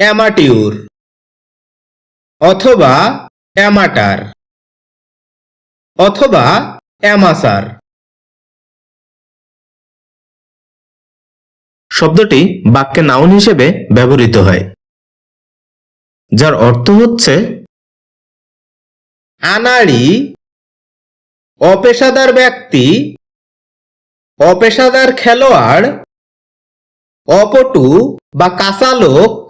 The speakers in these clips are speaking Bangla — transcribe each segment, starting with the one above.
অ্যামাটিউর অথবা অ্যামাটার অথবা অ্যামাসার শব্দটি বাক্যে নাউন হিসেবে ব্যবহৃত হয় যার অর্থ হচ্ছে আনাড়ি অপেশাদার ব্যক্তি অপেশাদার খেলোয়াড় অপটু বা কাঁচা লোক।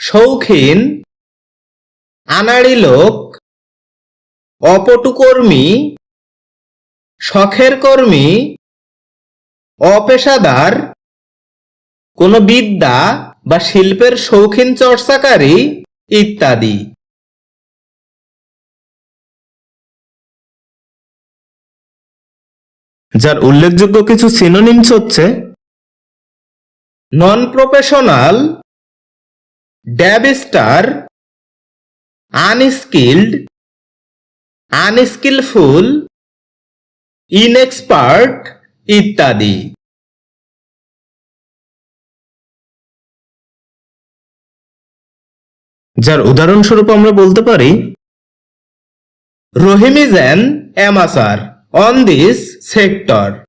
শৌখিন আনাড়ি লোক অপটু কর্মী শখের কর্মী অপেশাদার কোনো বিদ্যা বা শিল্পের শৌখিন চর্চাকারী ইত্যাদি। যার উল্লেখযোগ্য কিছু সিনোনিমস হচ্ছে non professional ড্যাবিস্টার unskilled unskilful inexpert ইত্যাদি। যার উদাহরণস্বরূপ আমরা বলতে পারি Rahim is an amasser on this sector